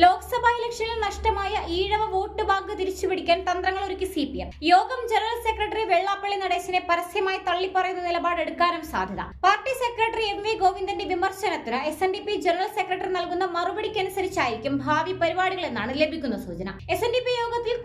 ലോക്സഭാ ഇലക്ഷനിൽ നഷ്ടമായ Ezhava vote bank തിരിച്ചുപിടിക്കാൻ തന്ത്രങ്ങൾ ഒരുക്കി സി പി എം. യോഗം ജനറൽ സെക്രട്ടറി വെള്ളാപ്പള്ളി നടേശനെ പരസ്യമായി തള്ളിപ്പറയുന്ന നിലപാടെടുക്കാനും സാധ്യത. പാർട്ടി സെക്രട്ടറി എം വി ഗോവിന്ദന്റെ വിമർശനത്തിന് S N D P general secretary നൽകുന്ന മറുപടിക്കനുസരിച്ചായിരിക്കും ഭാവി പരിപാടികളെന്നാണ് ലഭിക്കുന്ന സൂചന. എസ് എൻ ഡി പി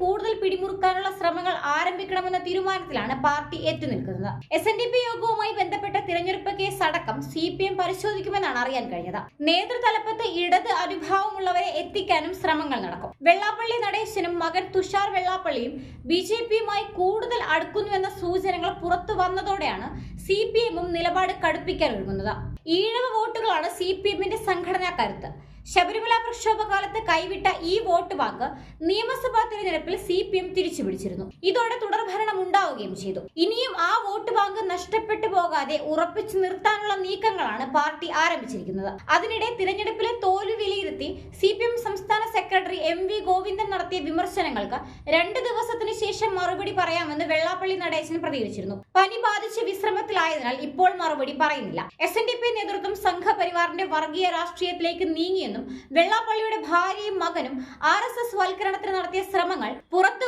കൂടുതൽ പിടിമുറുക്കാനുള്ള ശ്രമങ്ങൾ ആരംഭിക്കണമെന്ന തീരുമാനത്തിലാണ് പാർട്ടി എത്തിനിൽക്കുന്നത് എസ് എൻ ഡി പി യോഗവുമായി ബന്ധപ്പെട്ട തിരഞ്ഞെടുപ്പ് കേസ് അടക്കം സി പി എം പരിശോധിക്കുമെന്നാണ് അറിയാൻ കഴിഞ്ഞത്. നേതൃതലപ്പത്ത് ഇടത് അനുഭാവമുള്ളവരെ എത്തിക്കാനും ശ്രമങ്ങൾ നടക്കും. വെള്ളാപ്പള്ളി നടേശനും മകൻ തുഷാർ വെള്ളാപ്പള്ളിയും ബി ജെ പിയുമായി കൂടുതൽ അടുക്കുന്നുവെന്ന സൂചനകൾ പുറത്തു വന്നതോടെയാണ് സി പി എമ്മും നിലപാട് കടുപ്പിക്കാൻ ഒരുങ്ങുന്നത്. ഈഴവ വോട്ടുകളാണ് സി പി എമ്മിന്റെ സംഘടനാ കരുത്ത്. ശബരിമല പ്രക്ഷോഭകാലത്ത് കൈവിട്ട ഈ വോട്ട് ബാങ്ക് നിയമസഭാ തെരഞ്ഞെടുപ്പിൽ സി പി എം തിരിച്ചുപിടിച്ചിരുന്നു. ഇതോടെ തുടർഭരണം ഉണ്ടാവുകയും ചെയ്തു. ഇനിയും ആ വോട്ട് ബാങ്ക് നഷ്ടപ്പെട്ടു പോകാതെ ഉറപ്പിച്ചു നിർത്താനുള്ള നീക്കങ്ങളാണ് പാർട്ടി ആരംഭിച്ചിരിക്കുന്നത്. അതിനിടെ തിരഞ്ഞെടുപ്പിലെ തോൽവി വിലയിരുത്തി സി പി എം സംസ്ഥാന സെക്രട്ടറി എം വി ഗോവിന്ദൻ നടത്തിയ വിമർശനങ്ങൾക്ക് രണ്ട് ദിവസത്തിനു ശേഷം മറുപടി പറയാമെന്ന് വെള്ളാപ്പള്ളി നടേശൻ പ്രതികരിച്ചിരുന്നു. പനി ബാധിച്ച് വിശ്രമത്തിലായതിനാൽ ഇപ്പോൾ മറുപടി പറയുന്നില്ല. എസ് എൻ ഡി പി നേതൃത്വം സംഘപരിവാറിന്റെ വർഗീയ രാഷ്ട്രീയത്തിലേക്ക് നീങ്ങിയെന്നും വെള്ളാപ്പള്ളിയുടെ ഭാര്യയും മകനും ആർ എസ് എസ് വൽക്കരണത്തിന് നടത്തിയ ശ്രമങ്ങൾ പുറത്തു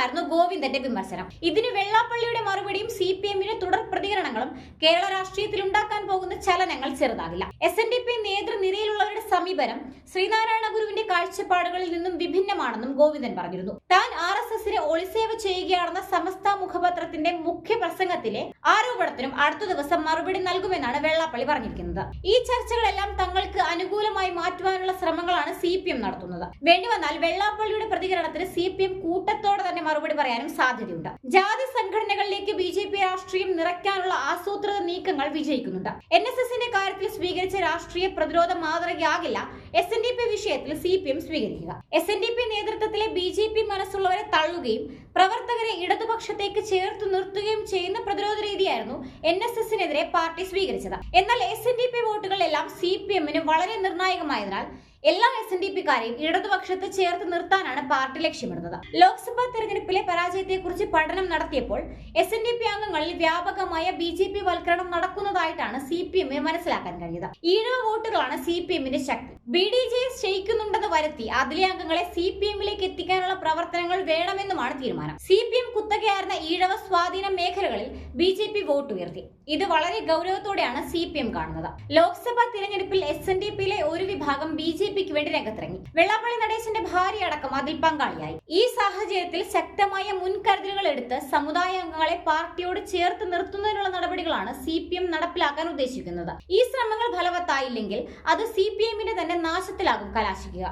വന്നിട്ടുണ്ടെന്നുമായിരുന്നു ഗോവിന്ദന്റെ വിമർശനം. ഇതിന് വെള്ളാപ്പള്ളിയുടെ മറുപടിയും സി പി എമ്മിന്റെ തുടർ പ്രതികരണങ്ങളും കേരള രാഷ്ട്രീയത്തിൽ ഉണ്ടാക്കാൻ പോകുന്ന ചലനങ്ങൾ ചെറുതാകില്ല. എസ് എൻ ഡി പി നേതൃനിരയിലുള്ളവരുടെ സമീപനം ശ്രീനാരായണ ഗുരുവിന്റെ കാഴ്ചപ്പാടുകളിൽ നിന്നും വിഭിന്നമാണെന്നും ഗോവിന്ദൻ പറഞ്ഞിരുന്നു. താൻ ആർ എസ് എസിനെ ഒളിസേവ ചെയ്യുകയാണെന്ന സമസ്ത മുഖപത്രത്തിന്റെ മുഖ്യ പ്രസംഗത്തിലെ ആരോപണത്തിനും അടുത്ത ദിവസം മറുപടി നൽകുമെന്നാണ് വെള്ളാപ്പള്ളി പറഞ്ഞിരിക്കുന്നത്. ഈ ചർച്ചകളെല്ലാം തങ്ങൾക്ക് അനുകൂലമായി മാറ്റുവാനുള്ള ശ്രമങ്ങളാണ് സി പി എം നടത്തുന്നത്. വേണ്ടി വന്നാൽ വെള്ളാപ്പള്ളിയുടെ പ്രതികരണത്തിന് സി പി എം കൂട്ടത്തോടെ തന്നെ മറുപടി പറയാനും സാധ്യതയുണ്ട്. ജാതി സംഘടനകളിലേക്ക് ബി ജെ പി രാഷ്ട്രീയം നിറയ്ക്കാനുള്ള ആസൂത്രിത നീക്കങ്ങൾ വിജയിക്കുന്നുണ്ട്. എൻ എസ് എസിന്റെ കാര്യത്തിൽ സ്വീകരിച്ച രാഷ്ട്രീയ പ്രതിരോധ മാതൃകയാകില്ല എസ് എൻ ഡി പി വിഷയത്തിൽ സി പി എം സ്വീകരിക്കുക. എസ് എൻ ഡി പി നേതൃത്വത്തിലെ ബി ജെ പി മനസ്സുള്ളവരെ തള്ളുകയും പ്രവർത്തകരെ ഇടതുപക്ഷത്തേക്ക് ചേർത്ത് നിർത്തുകയും ചെയ്യുന്ന പ്രതിരോധ രീതിയായിരുന്നു എൻ എസ് എസിനെതിരെ പാർട്ടി സ്വീകരിച്ചത്. എന്നാൽ എസ് എൻ ഡി പി വോട്ടുകളെല്ലാം സി പി എമ്മിന് വളരെ നിർണായകമായതിനാൽ എല്ലാ എസ് എൻ ഡി പിക്കാരെയും ഇടതുപക്ഷത്ത് ചേർത്ത് നിർത്താനാണ് പാർട്ടി ലക്ഷ്യമിടുന്നത്. ലോക്സഭാ തെരഞ്ഞെടുപ്പിലെ പരാജയത്തെക്കുറിച്ച് പഠനം നടത്തിയപ്പോൾ എസ് എൻ ഡി പി അംഗങ്ങളിൽ വ്യാപകമായ ബി ജെ പി വൽക്കരണം നടക്കുന്നതായിട്ടാണ് സി പി എമ്മിന് മനസ്സിലാക്കാൻ കഴിയുന്നത് ഈഴവ വോട്ടുകളാണ് സി പി എമ്മിന്റെ ശക്തി. ബി ഡി ജെ എസ് ക്ഷയിക്കുന്നുണ്ടെന്ന് വരുത്തി അതിലെ അംഗങ്ങളെ സി പി എമ്മിലേക്ക് എത്തിക്കാനുള്ള പ്രവർത്തനങ്ങൾ വേണമെന്നുമാണ് തീരുമാനം. സി പി എം കുത്തകയായിരുന്ന ഈഴവ സ്വാധീന മേഖലകളിൽ ബി ജെ പി വോട്ട് ഉയർത്തി. ഇത് വളരെ ഗൗരവത്തോടെയാണ് സി പി എം കാണുന്നത്. ലോക്സഭാ തിരഞ്ഞെടുപ്പിൽ എസ് എൻ ഡി പിയിലെ ഒരു വിഭാഗം ബി ജെ പിക്ക് വേണ്ടി രംഗത്തിറങ്ങി. വെള്ളാപ്പള്ളി നടേശന്റെ ഭാര്യ അടക്കം അതിൽ പങ്കാളിയായി. ഈ സാഹചര്യത്തിൽ ശക്തമായ മുൻകരുതലുകൾ എടുത്ത് സമുദായ അംഗങ്ങളെ പാർട്ടിയോട് ചേർത്ത് നിർത്തുന്നതിനുള്ള നടപടികളാണ് സി പി എം നടപ്പിലാക്കാൻ ഉദ്ദേശിക്കുന്നത്. ഈ ശ്രമങ്ങൾ ഫലവത്തായില്ലെങ്കിൽ അത് സി പി എമ്മിന്റെ തന്നെ നാശത്തിലാകും കലാശിക്കുക.